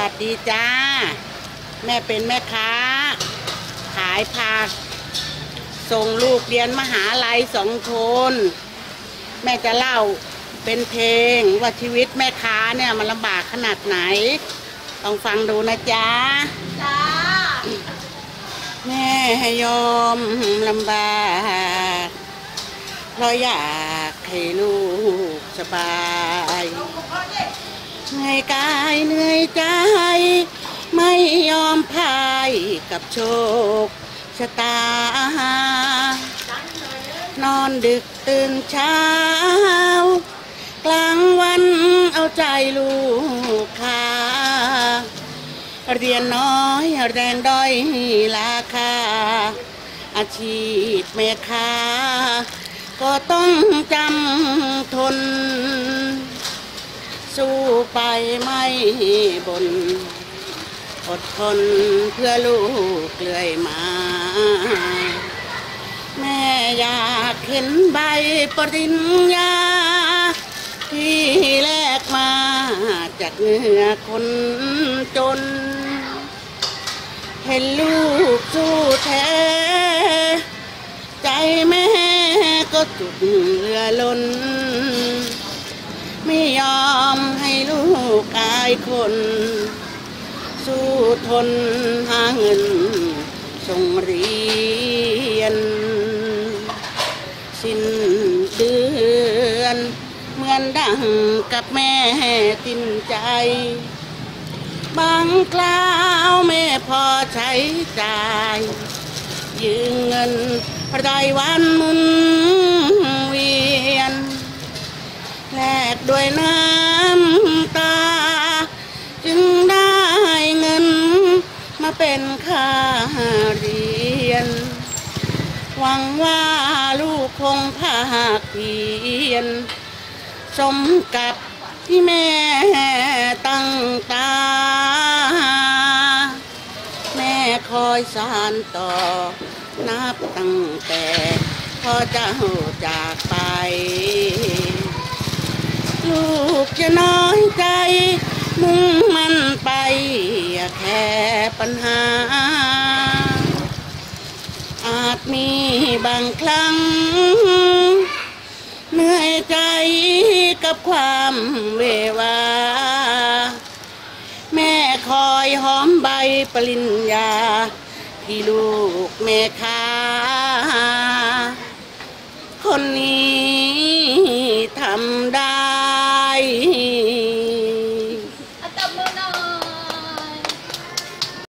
วัสดีจ้า แม่เป็นแม่ค้า ขายผัก ส่งลูกเรียนมหาลัยสองคน แม่จะเล่าเป็นเพลงว่าชีวิตแม่ค้าเนี่ยมันลำบากขนาดไหนต้องฟังดูนะจ๊ะจ้าแม่ยอมลำบากเพราะอยากให้ลูกสบาย เหนื่อยกายเหนื่อยใจ ไม่ยอมพายกับโชคชะตา นอนดึกตื่นเช้า กลางวันเอาใจลูกค้าเรียนน้อยแรงด้อยราคา อาชีพแม่ค้า ก็ต้องจำทน สู้ไปไม่บน อดทนเพื่อลูกเลื่อยมา แม่อยากเห็นใบปริญญา ที่แลกมาจากเหงื่อคนจน เห็นลูกสู้แท้ ใจแม่ก็จุดเรือล้น คน สู้ทนหาเงินส่งเรียน สิ้นเดือน เหมือนดังกับแม่ตินใจ บางคราวแม่พอใช้จ่าย ยืมเงินรายวันมุนเวียนแลกด้วยน้ำ เป็นค่าเรียน หวังว่าลูกคงภาคเพียน สมกับที่แม่ตั้งตา แม่คอยสานต่อ นับตั้งแต่พ่อเจ้าจากไป ลูกจะน้อยใจ ปัญหา อาจมีบางครั้ง เหนื่อยใจกับความเววา แม่คอยหอมใบปริญญา ที่ลูกแม่ค้า